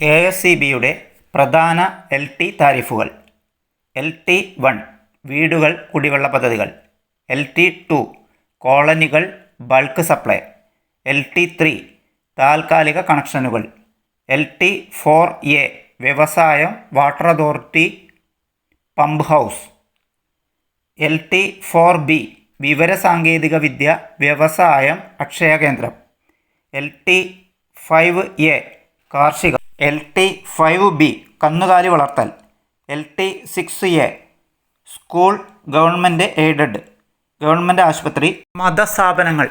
K S E ബിയുടെ പ്രധാന L T താരിഫുകൾ. എൽ ടി വൺ വീടുകൾ കുടിവെള്ള പദ്ധതികൾ. എൽ ടി ടു കോളനികൾ bulk supply. L T three താൽക്കാലിക കണക്ഷനുകൾ. എൽ ടി ഫോർ എ വ്യവസായം water authority pump house. L T four B വിവരസാങ്കേതിക വിദ്യ വ്യവസായം അക്ഷയ കേന്ദ്രം. എൽ ടി ഫൈവ് എ കാർഷിക എൽ ടി ഫൈവ് ബി കന്നുകാലി വളർത്തൽ. L T six A school government aided government ആശുപത്രി മതസ്ഥാപനങ്ങൾ.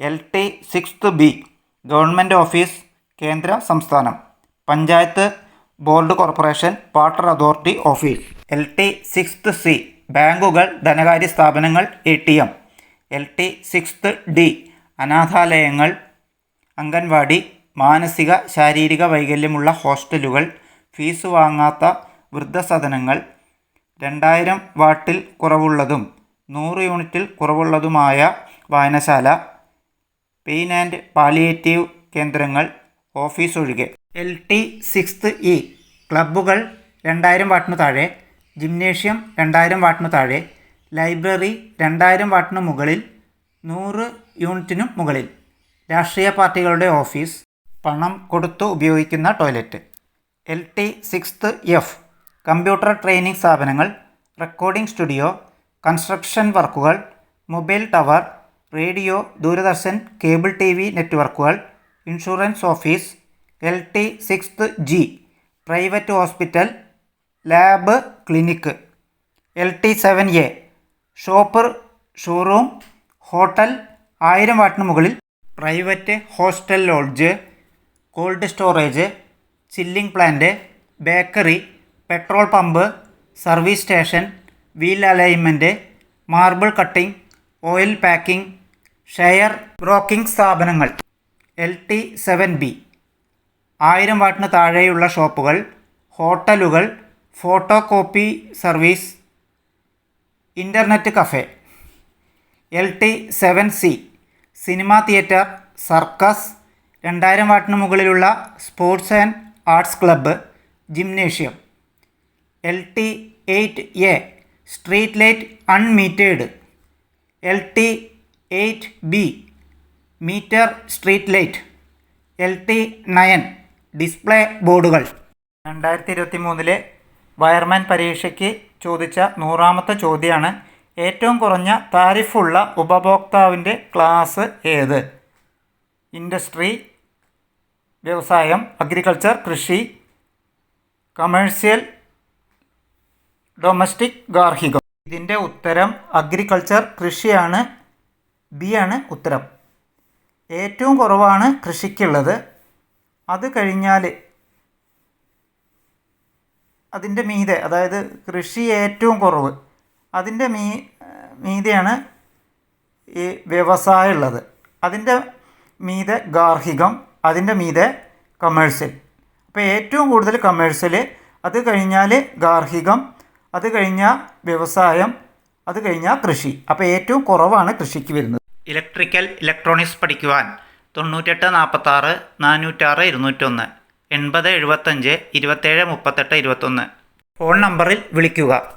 L T six B government office കേന്ദ്ര സംസ്ഥാനം. Panchayat board corporation water authority office. L T six C ബാങ്കുകൾ ധനകാര്യ സ്ഥാപനങ്ങൾ A T M L T six D അനാഥാലയങ്ങൾ anganwadi മാനസിക ശാരീരിക വൈകല്യമുള്ള ഹോസ്റ്റലുകൾ ഫീസ് വാങ്ങാത്ത വൃദ്ധസദനങ്ങൾ രണ്ടായിരം വാട്ടിൽ കുറവുള്ളതും നൂറ് യൂണിറ്റിൽ കുറവുള്ളതുമായ വായനശാല പെയിൻ ആൻഡ് പാലിയേറ്റീവ് കേന്ദ്രങ്ങൾ ഓഫീസ് ഒഴികെ എൽ ടി സിക്സ്ത് ഇ ക്ലബ്ബുകൾ രണ്ടായിരം വാട്ടിന് താഴെ ജിംനേഷ്യം രണ്ടായിരം വാട്ടിന് താഴെ ലൈബ്രറി രണ്ടായിരം വാട്ടിന് മുകളിൽ നൂറ് യൂണിറ്റിനും മുകളിൽ. രാഷ്ട്രീയ പാർട്ടികളുടെ ഓഫീസ് പണം കൊടുത്തു ഉപയോഗിക്കുന്ന toilet. L T sixth F. Computer training സ്ഥാപനങ്ങൾ റെക്കോർഡിംഗ് സ്റ്റുഡിയോ കൺസ്ട്രക്ഷൻ വർക്കുകൾ mobile tower radio Doordarshan cable T V നെറ്റ്വർക്കുകൾ insurance office L T sixth G private hospital lab clinic L T seven A. Shopper showroom hotel ആയിരം വാട്ടിന് മുകളിൽ private hostel lodge. Cold storage chilling plant bakery petrol pump service station wheel alignment marble cutting oil packing share broking സ്ഥാപനങ്ങൾ L T seven B. ആയിരം വാട്ടിന് താഴെയുള്ള ഷോപ്പുകൾ ഹോട്ടലുകൾ photo copy service internet cafe L T seven C cinema theatre circus രണ്ടായിരം വാട്ടിന് മുകളിലുള്ള sports and arts club gymnasium. L T eight A street light unmetered. L T eight B meter street light. L T nine display ബോർഡുകൾ. രണ്ടായിരത്തി ഇരുപത്തി മൂന്നിലെ wireman പരീക്ഷയ്ക്ക് ചോദിച്ച നൂറാമത്തെ ചോദ്യമാണ് ഏറ്റവും കുറഞ്ഞ താരിഫുള്ള ഉപഭോക്താവിന്റെ ക്ലാസ് ഏത്? ഇൻഡസ്ട്രി വ്യവസായം അഗ്രികൾച്ചർ കൃഷി കമേഴ്സ്യൽ ഡൊമസ്റ്റിക് ഗാർഹികം. ഇതിന്റെ ഉത്തരം അഗ്രികൾച്ചർ കൃഷിയാണ്. ബി ആണ് ഉത്തരം. ഏറ്റവും കുറവാണ് കൃഷിക്കുള്ളത്. അത് കഴിഞ്ഞാൽ അതിന്റെ മീതെ അതായത് കൃഷി ഏറ്റവും കുറവ്. അതിന്റെ മീ മീതെയാണ് ഈ വ്യവസായം ഉള്ളത്. അതിന്റെ മീതെ ഗാർഹികം അതിന്റെ മീതെ കമേഴ്സ്യൽ അപ്പോൾ ഏറ്റവും കൂടുതൽ കമേഴ്സ്യൽ അത് കഴിഞ്ഞാൽ ഗാർഹികം അത് കഴിഞ്ഞാൽ വ്യവസായം അത് കഴിഞ്ഞാൽ കൃഷി. അപ്പോൾ ഏറ്റവും കുറവാണ് കൃഷിക്ക് വരുന്നത്. ഇലക്ട്രിക്കൽ ഇലക്ട്രോണിക്സ് പഠിക്കുവാൻ തൊണ്ണൂറ്റെട്ട് നാൽപ്പത്താറ് നാനൂറ്റാറ് ഇരുന്നൂറ്റൊന്ന് എൺപത് എഴുപത്തഞ്ച് ഇരുപത്തേഴ് മുപ്പത്തെട്ട് ഇരുപത്തൊന്ന്. ഫോൺ നമ്പറിൽ വിളിക്കുക.